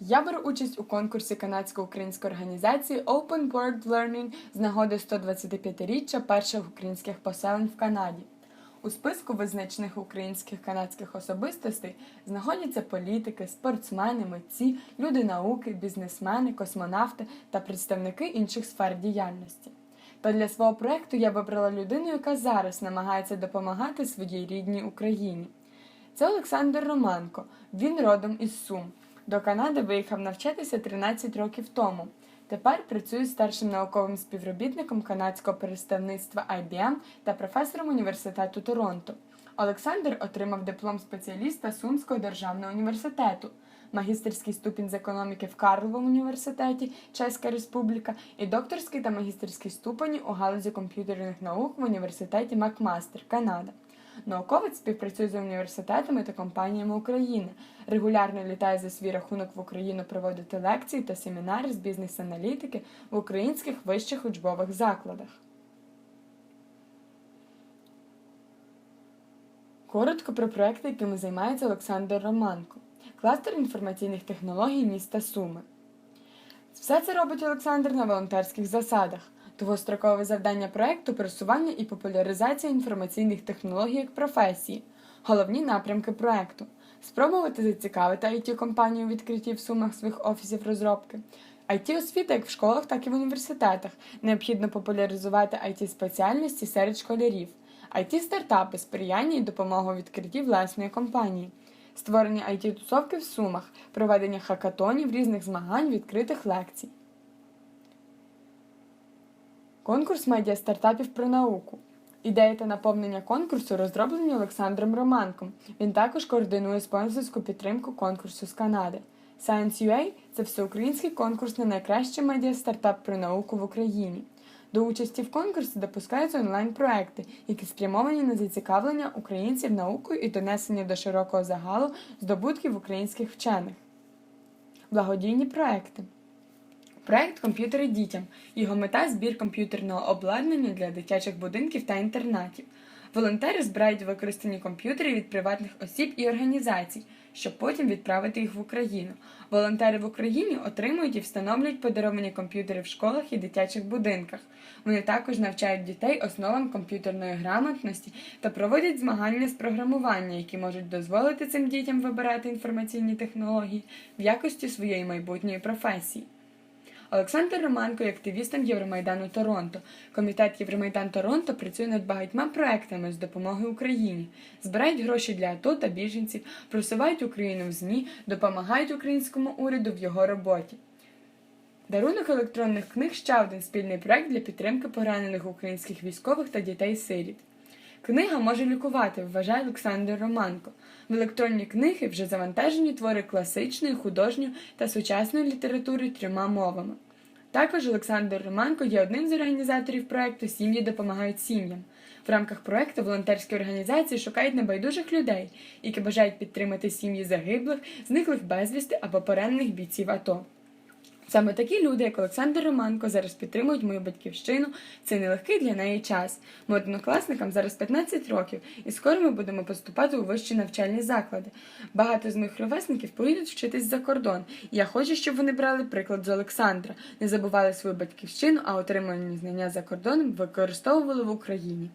Я беру участь у конкурсі канадсько-української організації Open World Learning з нагоди 125-річчя перших українських поселень в Канаді. У списку визначених українських канадських особистостей знаходяться політики, спортсмени, митці, люди науки, бізнесмени, космонавти та представники інших сфер діяльності. Та для свого проєкту я вибрала людину, яка зараз намагається допомагати своїй рідній Україні. Це Олександр Романко. Він родом із Сум. До Канади виїхав навчатися 13 років тому. Тепер працює старшим науковим співробітником канадського представництва IBM та професором університету Торонто. Олександр отримав диплом спеціаліста Сумського державного університету, магістерський ступінь з економіки в Карловому університеті Чеська Республіка і докторський та магістерський ступені у галузі комп'ютерних наук в університеті Макмастер, Канада. Науковець співпрацює з університетами та компаніями України. Регулярно літає за свій рахунок в Україну проводити лекції та семінари з бізнес-аналітики в українських вищих учбових закладах. Коротко про проекти, якими займається Олександр Романко. Кластер інформаційних технологій міста Суми. Все це робить Олександр на волонтерських засадах. Довгострокове завдання проекту просування і популяризація інформаційних технологій як професії. Головні напрямки проекту спробувати зацікавити it компанію у відкритті в сумах своїх офісів розробки. it освіта як в школах, так і в університетах. Необхідно популяризувати it спеціальності серед школярів, it стартапи, сприяння і допомога у відкритті власної компанії. Створення it тусовки в сумах, проведення хакатонів, різних змагань, відкритих лекцій. Конкурс медіа стартапів про науку. Ідея та наповнення конкурсу розроблені Олександром Романком. Він також координує спонсорську підтримку конкурсу з Канади. Science.ua – це всеукраїнський конкурс на найкращий медіа стартап про науку в Україні. До участі в конкурсі допускаються онлайн-проекти, які спрямовані на зацікавлення українців наукою і донесення до широкого загалу здобутків українських вчених. Благодійні проекти. Проект Комп'ютери дітям. Його мета збір комп'ютерного обладнання для дитячих будинків та інтернатів. Волонтери збирають використані комп'ютери від приватних осіб і організацій, щоб потім відправити їх в Україну. Волонтери в Україні отримують і встановлюють подаровані комп'ютери в школах і дитячих будинках. Вони також навчають дітей основам комп'ютерної грамотності та проводять змагання з програмування, які можуть дозволити цим дітям вибирати інформаційні технології в якості своєї майбутньої професії. Олександр Романко є активістом Євромайдану Торонто. Комітет Євромайдан Торонто працює над багатьма проектами з допомоги Україні, збирають гроші для АТО та біженців, просувають Україну в ЗМІ, допомагають українському уряду в його роботі. Дарунок електронних книг ще один спільний проект для підтримки поранених українських військових та дітей-сиріт. Книга може лікувати, вважає Олександр Романко. В електронні книги вже завантажені твори класичної, художньої та сучасної літератури трьома мовами. Також Олександр Романко є одним з організаторів проекту Сім'ї допомагають сім'ям. В рамках проекту волонтерські організації шукають небайдужих людей, які бажають підтримати сім'ї загиблих, зниклих безвісти або поранених бійців АТО. Саме такі люди, як Олександр Романко, зараз підтримують мою батьківщину. Це нелегкий для неї час. Ми однокласникам зараз 15 років, і скоро ми будемо поступати у вищі навчальні заклади. Багато з моїх ровесників поїдуть вчитись за кордон. Я хочу, щоб вони брали приклад з Олександра, не забували свою батьківщину, а отримані знання за кордоном використовували в Україні.